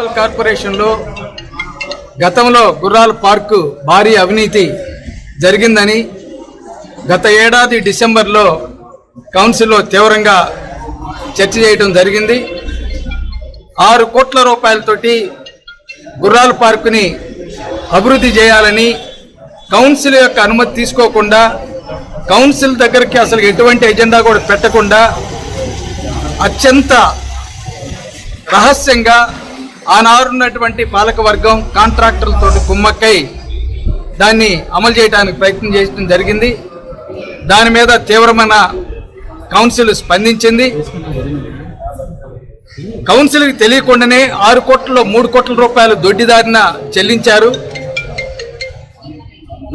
Municipal కార్పొరేషన్లో గతంలో గుర్రాల పార్కు భారీ అవినీతి జరిగిందని గత ఏడాది డిసెంబర్లో కౌన్సిల్లో తీవ్రంగా చర్చ చేయడం జరిగింది. ఆరు కోట్ల రూపాయలతోటి గుర్రాల పార్కుని అభివృద్ధి చేయాలని కౌన్సిల్ యొక్క అనుమతి తీసుకోకుండా కౌన్సిల్ దగ్గరికి అసలు ఎటువంటి ఎజెండా కూడా పెట్టకుండా అత్యంత రహస్యంగా ఆనారున్నటువంటి పాలకవర్గం కాంట్రాక్టర్లతో కుమ్మక్కై దాన్ని అమలు చేయడానికి ప్రయత్నం చేయడం జరిగింది. దాని మీద తీవ్రమైన కౌన్సిల్ స్పందించింది. కౌన్సిల్కి తెలియకుండానే ఆరు కోట్లలో మూడు కోట్ల రూపాయలు దొడ్డిదారిన చెల్లించారు.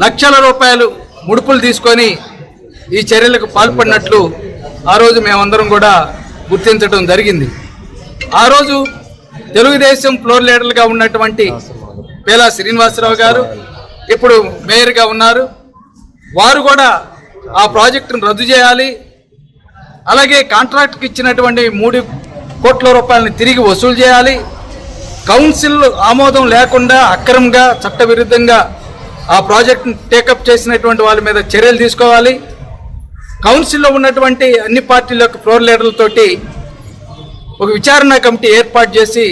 లక్షల రూపాయలు ముడుపులు తీసుకొని ఈ చర్యలకు పాల్పడినట్లు ఆ రోజు మేమందరం కూడా గుర్తించడం జరిగింది. ఆ రోజు తెలుగుదేశం ఫ్లోర్ లీడర్గా ఉన్నటువంటి పేలా శ్రీనివాసరావు గారు ఇప్పుడు మేయర్గా ఉన్నారు. వారు కూడా ఆ ప్రాజెక్టును రద్దు చేయాలి. అలాగే కాంట్రాక్ట్కి ఇచ్చినటువంటి మూడు కోట్ల రూపాయలని తిరిగి వసూలు చేయాలి. కౌన్సిల్ ఆమోదం లేకుండా అక్రమంగా చట్టవిరుద్ధంగా ఆ ప్రాజెక్టును టేకప్ చేసినటువంటి వాళ్ళ మీద చర్యలు తీసుకోవాలి. కౌన్సిల్లో ఉన్నటువంటి అన్ని పార్టీల యొక్క ఫ్లోర్ లీడర్లతోటి ఒక విచారణ కమిటీ ఏర్పాటు చేసి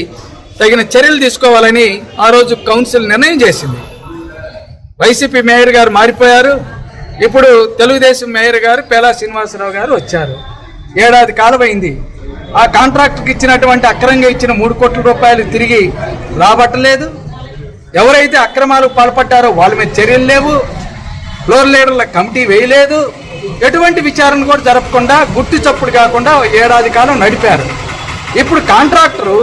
తగిన చర్యలు తీసుకోవాలని ఆ రోజు కౌన్సిల్ నిర్ణయం చేసింది. వైసీపీ మేయర్ గారు మారిపోయారు. ఇప్పుడు తెలుగుదేశం మేయర్ గారు పేలా శ్రీనివాసరావు గారు వచ్చారు. ఏడాది కాలమైంది. ఆ కాంట్రాక్ట్కి ఇచ్చినటువంటి అక్రమంగా ఇచ్చిన మూడు కోట్ల రూపాయలు తిరిగి రాబట్టలేదు. ఎవరైతే అక్రమాలు పాల్పడ్డారో వాళ్ళ మీద చర్యలు లేవు. ఫ్లోర్ లీడర్ల కమిటీ వేయలేదు. ఎటువంటి విచారణ కూడా జరపకుండా గుట్టు చప్పుడు కాకుండా ఏడాది కాలం నడిపారు. ఇప్పుడు కాంట్రాక్టరు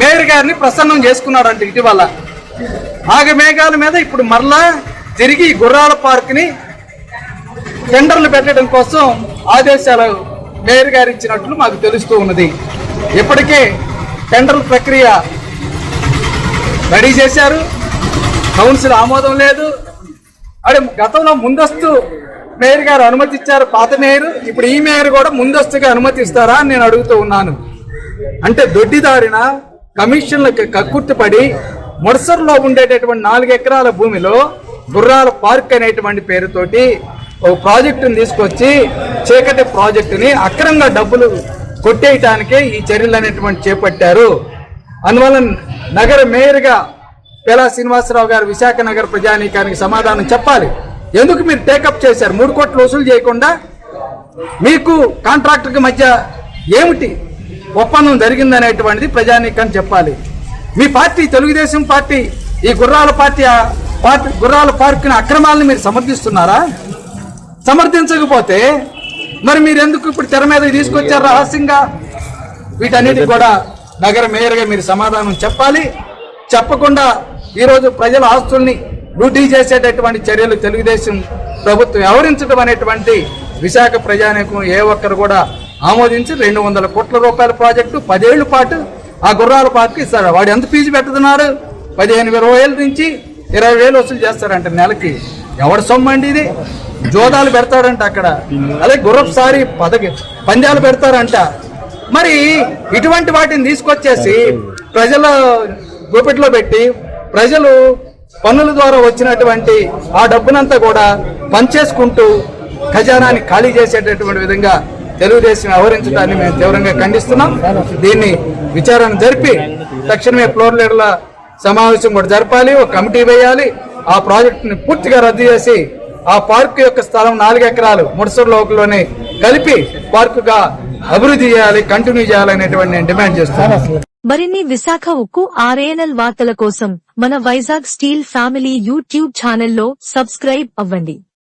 మేయర్ గారిని ప్రసన్నం చేసుకున్నాడంట ఇటీవల. ఆగమేఘాల మీద ఇప్పుడు మరలా తిరిగి గుర్రాల పార్క్ని టెండర్లు పెట్టడం కోసం ఆదేశాలు మేయర్ గారు ఇచ్చినట్లు మాకు తెలుస్తూ ఉన్నది. ఇప్పటికే టెండర్ల ప్రక్రియ రెడీ చేశారు. కౌన్సిల్ ఆమోదం లేదు. అదే గతంలో ముందస్తు మేయర్ గారు అనుమతి ఇచ్చారు పాత మేయర్ ఇప్పుడు ఈ మేయర్ కూడా ముందస్తుగా అనుమతి ఇస్తారా అని నేను అడుగుతూ ఉన్నాను. అంటే దొడ్డిదారిన కమిషన్లకు కక్కుర్తిపడి ముడసర్లో ఉండేటటువంటి నాలుగు ఎకరాల భూమిలో గుర్రాల పార్క్ అనేటువంటి పేరుతోటి ఒక ప్రాజెక్టుని తీసుకొచ్చి చీకటి ప్రాజెక్టుని అక్రమంగా డబ్బులు కొట్టేయటానికే ఈ చర్యలు అనేటువంటి చేపట్టారు. అందువల్ల నగర మేయర్గా పేలా శ్రీనివాసరావు గారు విశాఖ నగర ప్రజానీకానికి సమాధానం చెప్పాలి. ఎందుకు మీరు టేకప్ చేశారు? మూడు కోట్లు వసూలు చేయకుండా మీకు కాంట్రాక్టర్కి మధ్య ఏమిటి ఒప్పందం జరిగిందనేటువంటిది ప్రజానీకాన్ని చెప్పాలి. మీ పార్టీ తెలుగుదేశం పార్టీ ఈ గుర్రాల పార్టీ పార్టీ గుర్రాల పార్కుని అక్రమాలను మీరు సమర్థిస్తున్నారా? సమర్థించకపోతే మరి మీరు ఎందుకు ఇప్పుడు తెర మీద తీసుకొచ్చారు రహస్యంగా? వీటన్నిటి కూడా నగర మేయర్గా మీరు సమాధానం చెప్పాలి. చెప్పకుండా ఈరోజు ప్రజల ఆస్తుల్ని లూటీ చేసేటటువంటి చర్యలు తెలుగుదేశం ప్రభుత్వం వ్యవహరించడం అనేటువంటి విశాఖ ప్రజానీకం ఏ ఒక్కరు కూడా ఆమోదించి రెండు వందల కోట్ల రూపాయల ప్రాజెక్టు పదేళ్ళ పాటు ఆ గుర్రాల పార్క్ ఇస్తాడు. వాడు ఎంత ఫీజు పెట్టుతున్నారు పదిహేను ఇరవై వేల నుంచి ఇరవై వేలు వసూలు చేస్తారంట నెలకి. ఎవడు సొమ్ము అండి ఇది? జోదాలు పెడతాడంట అక్కడ. అలాగే గుర్రపుసారి పదకి పందాలు పెడతారంట. మరి ఇటువంటి వాటిని తీసుకొచ్చేసి ప్రజల గుప్పెట్లో పెట్టి ప్రజలు పన్నుల ద్వారా వచ్చినటువంటి ఆ డబ్బునంతా కూడా పంచేసుకుంటూ ఖజానాన్ని ఖాళీ చేసేటటువంటి విధంగా తెలుగుదేశం వ్యవహరించడాన్ని మేము తీవ్రంగా ఖండిస్తున్నాం. దీన్ని విచారణ జరిపి తక్షణమే ఫ్లోర్ లీడర్ల సమావేశం కూడా జరపాలి ఒక కమిటీ వేయాలి. ఆ ప్రాజెక్టుని పూర్తిగా రద్దు చేసి ఆ పార్క్ యొక్క స్థలం నాలుగు ఎకరాలు ముడసూరు కలిపి పార్కుగా అభివృద్ధి చేయాలి కంటిన్యూ చేయాలనేటువంటి నేను డిమాండ్ చేస్తాను మరిన్ని విశాఖ ఉక్కు ఆర్ఏఎన్ఎల్ వార్తల కోసం మన వైజాగ్ స్టీల్ ఫ్యామిలీ యూట్యూబ్ ఛానల్లో సబ్స్క్రైబ్ అవ్వండి.